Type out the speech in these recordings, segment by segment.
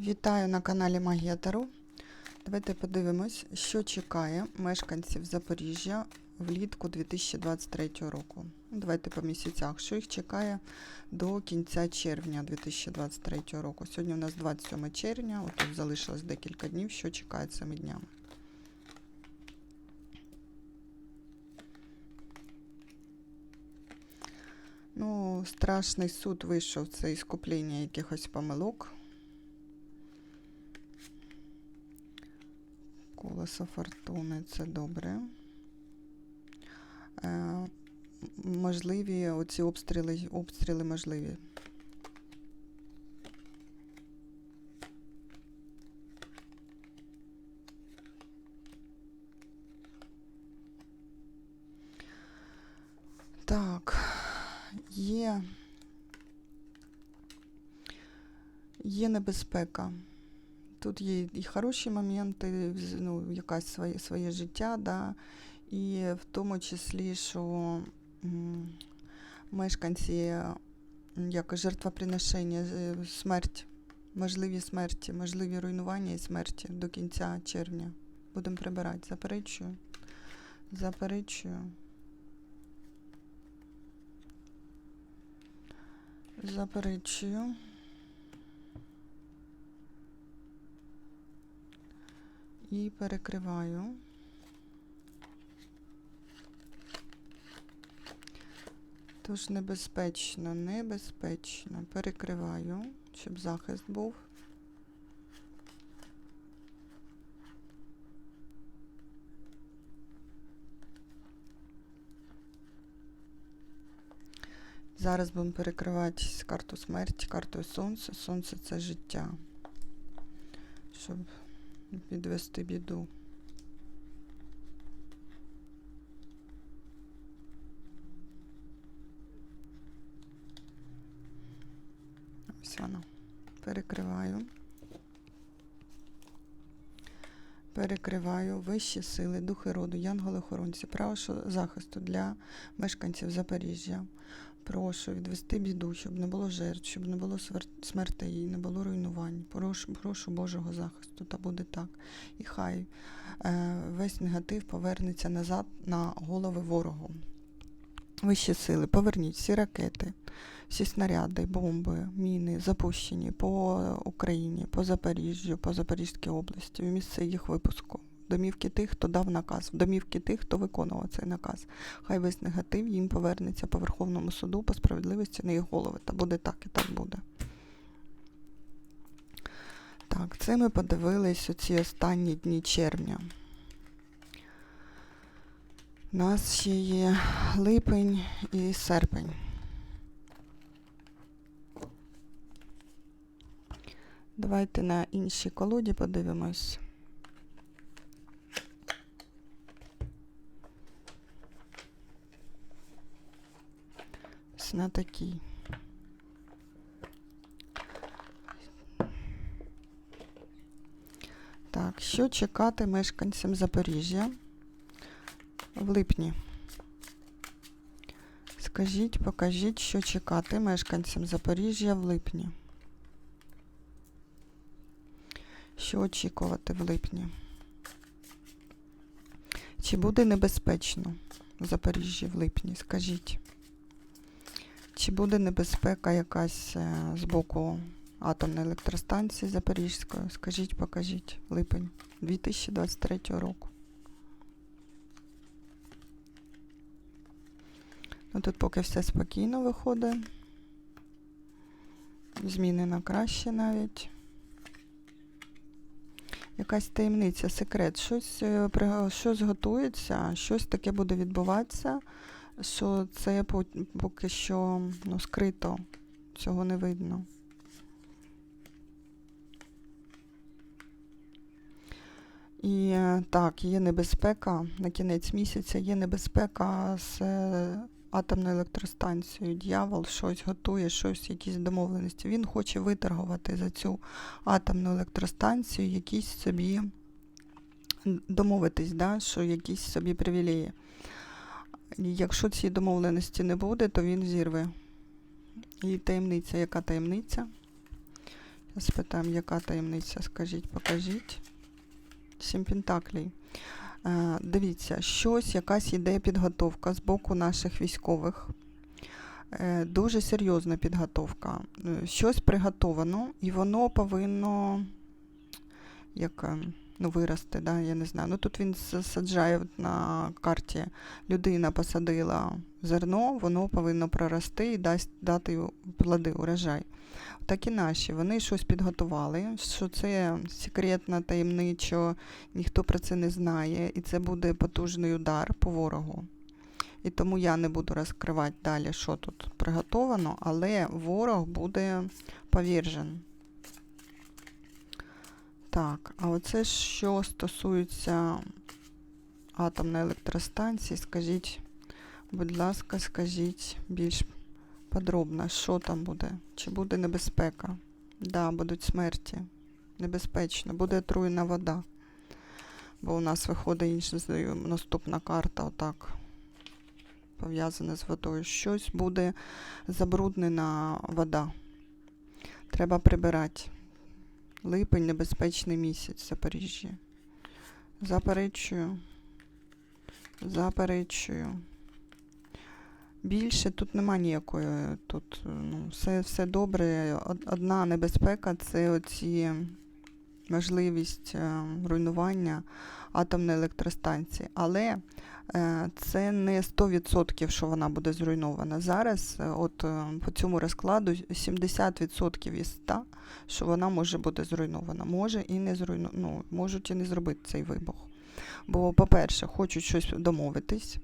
Вітаю на каналі Магія Таро. Давайте подивимось, що чекає мешканців Запоріжжя влітку 2023 року. Давайте по місяцях, що їх чекає до кінця червня 2023 року. Сьогодні у нас 27 червня, отут залишилось декілька днів, що чекає цими днями. Ну, страшний суд вийшов, це іскуплення якихось помилок. Колесо фортуни це добре. Е, можливі оці обстріли, обстріли можливі. Так, є, є небезпека. Тут є і хороші моменти, ну, якась своє, своє життя, да, і в тому числі, що мешканці, як жертвоприношення, смерть, можливі смерті, можливі руйнування і смерті до кінця червня. Будемо прибирати. Заперечую. Заперечую. Заперечую. І перекриваю. Тож небезпечно, небезпечно. Перекриваю, щоб захист був. Зараз будемо перекривати карту смерті, картою сонця. Сонце це життя. Щоб підвести біду. Ось воно. Перекриваю. Перекриваю вищі сили, духи роду, янголи-охоронці, право захисту для мешканців Запоріжжя. Прошу відвести біду, щоб не було жертв, щоб не було смертей, не було руйнувань. Прошу, прошу Божого захисту, та буде так. І хай е, весь негатив повернеться назад на голови ворогу. Вищі сили, поверніть всі ракети, всі снаряди, бомби, міни запущені по Україні, по Запоріжжю, по Запорізькій області, в місце їх випуску. Домівки тих, хто дав наказ, в домівки тих, хто виконував цей наказ. Хай весь негатив їм повернеться по Верховному суду по справедливості на їх голови. Та буде так і так буде. Так, це ми подивились у ці останні дні червня. У нас ще є липень і серпень. Давайте на іншій колоді подивимось. На такій. Так, що чекати мешканцям Запоріжжя в липні? Скажіть, покажіть, що чекати мешканцям Запоріжжя в липні. Що очікувати в липні? Чи буде небезпечно в Запоріжжі в липні? Скажіть. Чи буде небезпека якась е, з боку атомної електростанції Запорізької? Скажіть, покажіть. Липень 2023 року. Ну, тут поки все спокійно виходить. Зміни на краще навіть. Якась таємниця, секрет. Щось, е, щось готується, щось таке буде відбуватися, що це поки що ну, скрито, цього не видно. І е, так, є небезпека на кінець місяця, є небезпека з е, атомною електростанцією. Дьявол щось готує, щось, якісь домовленості. Він хоче виторгувати за цю атомну електростанцію якісь собі домовитись, да, що якісь собі привілеї. Якщо цієї домовленості не буде, то він зірве. І таємниця, яка таємниця? Спитаємо, яка таємниця, скажіть, покажіть. Сім пентаклей. Е, дивіться, щось, якась іде підготовка з боку наших військових. Е, дуже серйозна підготовка. Е, Щось приготовано, і воно повинно як, е, ну, вирости, да, я не знаю. Ну, тут він саджає на карті. Людина посадила зерно, воно повинно прорости і дасть дати плоди, урожай. Так і наші. Вони щось підготували, що це секретно, таємничо, ніхто про це не знає, і це буде потужний удар по ворогу. І тому я не буду розкривати далі, що тут приготовано, але ворог буде повержен. Так, а оце що стосується атомної електростанції, скажіть, будь ласка, скажіть більш подробно, що там буде? Чи буде небезпека? Да, будуть смерті. Небезпечно. Буде отруєна вода. Бо у нас виходить інша наступна карта, отак. Пов'язана з водою. Щось буде забруднена вода. Треба прибирати. Липень небезпечний місяць в Запоріжжі. Заперечую. Заперечую. Більше тут нема ніякої. Тут ну, все, все добре. Одна небезпека це оці можливість е, руйнування атомної електростанції. Але це не 100%, що вона буде зруйнована. Зараз, е, от е, по цьому розкладу, 70% із 100, що вона може бути зруйнована. Може і не зруйну... ну, можуть і не зробити цей вибух. Бо, по-перше, хочуть щось домовитись.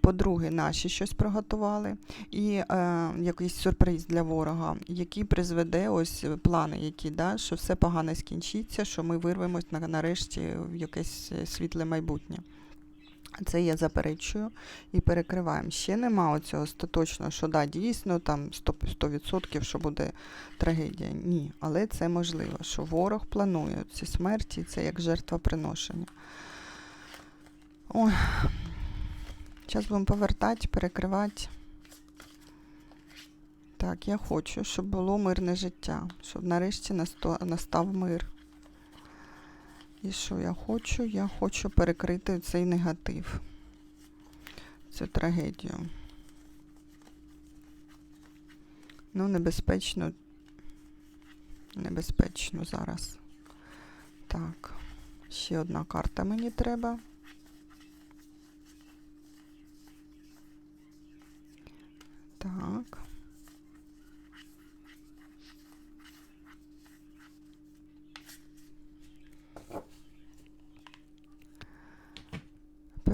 По-друге, наші щось приготували, і е, якийсь сюрприз для ворога, який призведе ось плани, які да, що все погано скінчиться, що ми вирвемось на, нарешті в якесь е, світле майбутнє. Це я заперечую і перекриваємо. Ще нема оцього остаточного, що да, дійсно там 100%, 100% що буде трагедія. Ні, але це можливо, що ворог планує ці смерті, це як жертвоприношення. Ой. Зараз будемо повертати, перекривати. Так, я хочу, щоб було мирне життя, щоб нарешті настав мир. І що я хочу? Я хочу перекрити цей негатив, цю трагедію. Ну, небезпечно. Небезпечно зараз. Так, ще одна карта мені треба. Так.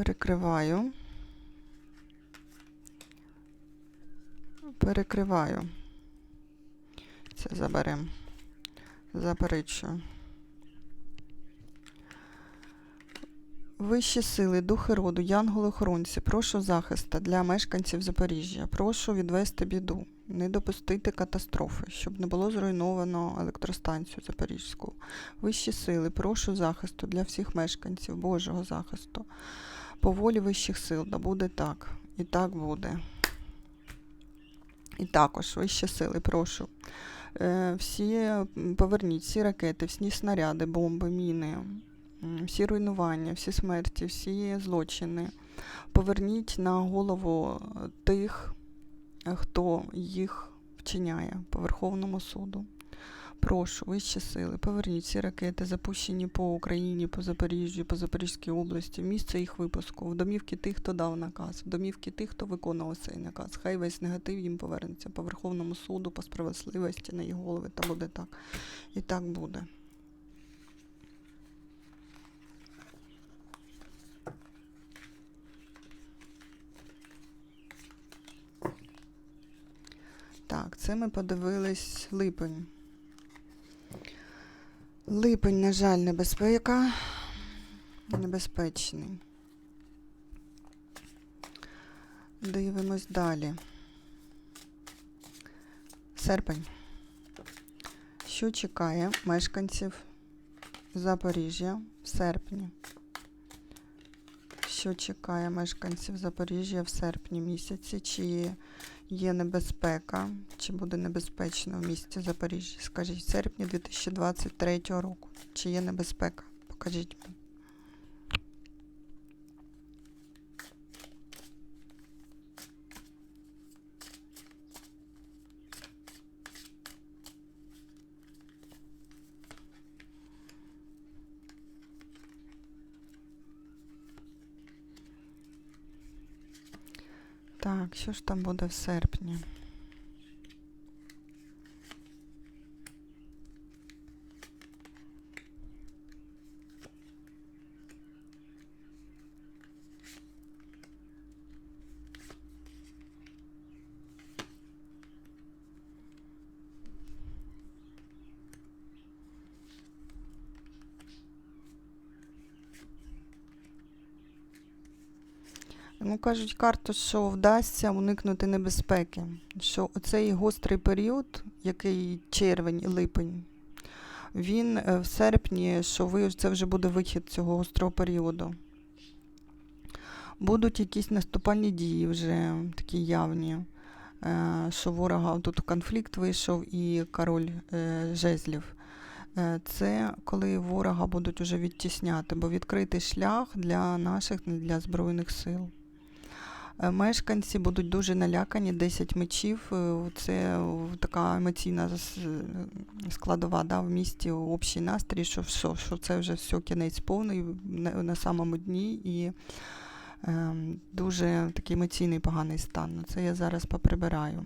Перекриваю. Перекриваю. Це заберемо. Заперечую. Вищі сили, духи роду, янголи-охоронці, прошу захиста для мешканців Запоріжжя. Прошу відвести біду, не допустити катастрофи, щоб не було зруйновано електростанцію Запорізьку. Вищі сили, прошу захисту для всіх мешканців, Божого захисту. По волі вищих сил, да буде так. І так буде. І також вищі сили, прошу. Е, всі поверніть всі ракети, всі снаряди, бомби, міни, всі руйнування, всі смерті, всі злочини. Поверніть на голову е, тих, е, хто їх вчиняє по Верховному суду. Прошу, вищі сили, поверніть всі ракети, запущені по Україні, по Запоріжжю, по Запорізькій області, місце їх випуску, в домівки тих, хто дав наказ, в домівки тих, хто виконував цей наказ. Хай весь негатив їм повернеться по Верховному суду, по справедливості на їх голови, та буде так. І так буде. Так, це ми подивились липень. Липень, на жаль, небезпека. Небезпечний. Дивимось далі. Серпень. Що чекає мешканців Запоріжжя в серпні? Що чекає мешканців Запоріжжя в серпні місяці? Чи Є небезпека. Чи буде небезпечно в місті Запоріжжя? Скажіть, в серпні 2023 року. Чи є небезпека? Покажіть мені. Так, що ж там буде в серпні? Ну, кажуть карту, що вдасться уникнути небезпеки. Що оцей гострий період, який червень і липень, він е, в серпні, що ви це вже буде вихід цього гострого періоду. Будуть якісь наступальні дії вже такі явні, е, що ворога тут конфлікт вийшов і король е, жезлів. Це коли ворога будуть уже відтісняти, бо відкритий шлях для наших, для Збройних сил. Е, Мешканці будуть дуже налякані, 10 мечів. е, Це е, така емоційна складова да, в місті, общий настрій, що, що, що це вже все кінець повний на, на самому дні і е, дуже такий емоційний поганий стан. Ну, Це я зараз поприбираю.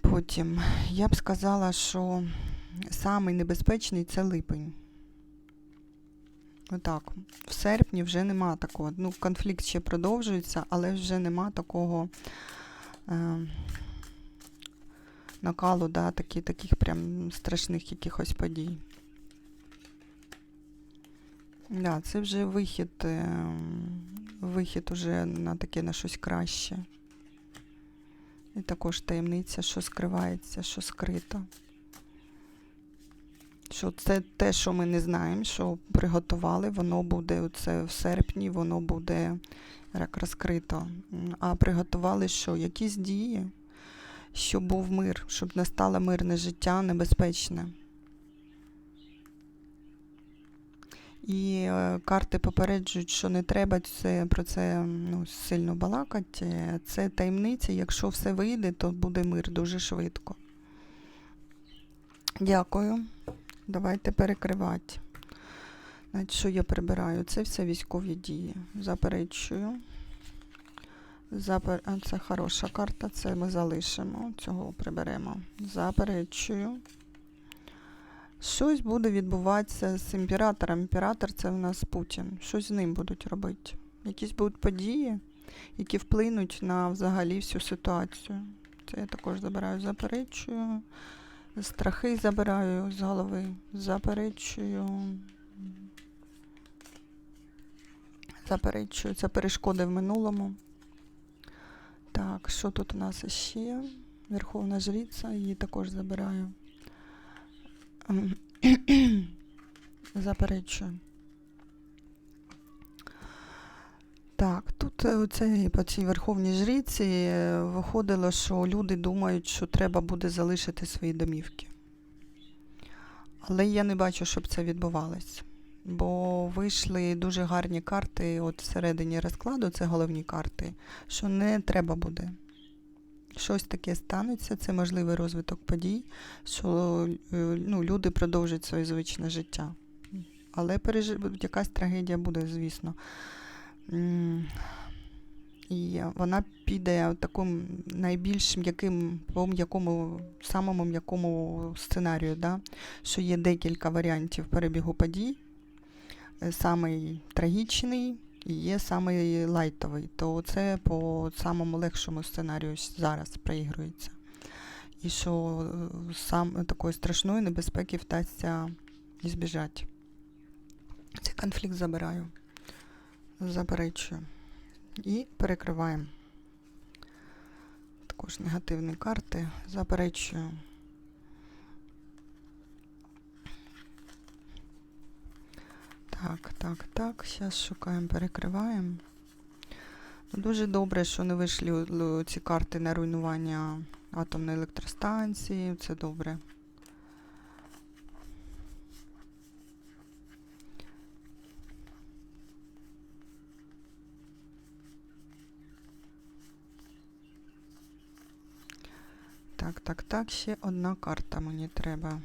Потім я б сказала, що самий небезпечний це липень. Отак. В серпні вже нема такого. Ну, конфлікт ще продовжується, але вже нема такого е, накалу, да, такі, таких прям страшних якихось подій. Да, це вже вихід, е, вихід уже на таке на щось краще. І також таємниця, що скривається, що скрито. Що це те, що ми не знаємо, що приготували, воно буде це в серпні, воно буде як розкрито. А приготували що? Якісь дії, щоб був мир, щоб настало мирне життя небезпечне. І е, карти попереджують, що не треба це, про це ну, сильно балакати. Це таємниця. Якщо все вийде, то буде мир дуже швидко. Дякую. Давайте перекривати. Значить, що я прибираю? Це все військові дії. Заперечую. Запер... Це хороша карта, це ми залишимо. Цього приберемо. Заперечую. Щось буде відбуватися з імператором. Імператор це в нас Путін. Щось з ним будуть робити. Якісь будуть події, які вплинуть на взагалі всю ситуацію. Це я також забираю, заперечую. Страхи забираю з голови. Заперечую. Заперечую. Це перешкоди в минулому. Так, що тут у нас ще? Верховна жриця, її також забираю. Заперечую. Так, тут е, оце, по цій верховній жриці е, виходило, що люди думають, що треба буде залишити свої домівки. Але я не бачу, щоб це відбувалося. Бо вийшли дуже гарні карти от всередині розкладу, це головні карти, що не треба буде. Щось таке станеться, це можливий розвиток подій, що е, ну, люди продовжать своє звичне життя. Але пережи... якась трагедія буде, звісно. І вона піде таким найбільш м'яким, по м'якому, самому м'якому сценарію, да? що є декілька варіантів перебігу подій. Е, Самий трагічний і є самий лайтовий. То це по самому легшому сценарію зараз проігрується. І що е, сам такої страшної небезпеки вдасться ізбіжати. Цей конфлікт забираю. Заперечую. І перекриваємо. Також негативні карти. Заперечую. Так, так, так. Зараз шукаємо, перекриваємо. Дуже добре, що не вийшли ці карти на руйнування атомної електростанції. Це добре. Так, так, ще одна карта мені треба.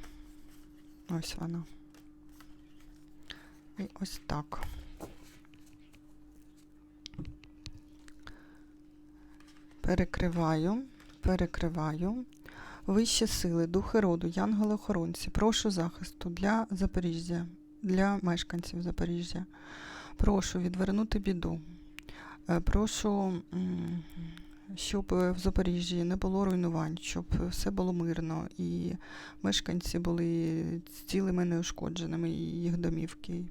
Ось вона. І ось так. Перекриваю, перекриваю. Вищі сили, духи роду, янголи-охоронці, прошу захисту для Запоріжжя, для мешканців Запоріжжя. Прошу відвернути біду. Е, Прошу, щоб в Запоріжжі не було руйнувань, щоб все було мирно і мешканці були цілими неушкодженими їх домівки.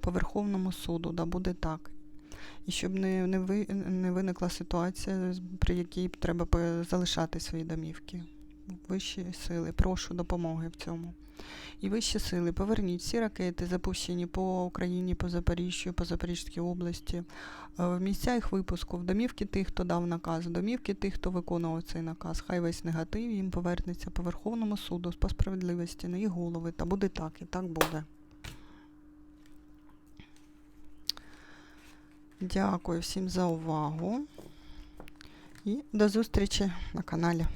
По Верховному суду, да буде так. І щоб не, не, ви, не виникла ситуація, при якій треба залишати свої домівки. Вищі сили, прошу допомоги в цьому. І вищі сили, поверніть всі ракети, запущені по Україні, по Запоріжжю, по Запорізькій області, е, в місця їх випуску, в домівки тих, хто дав наказ, в домівки тих, хто виконував цей наказ. Хай весь негатив їм повернеться по Верховному суду по справедливості на їх голови. Та буде так, і так буде. Дякую всім за увагу і до зустрічі на каналі.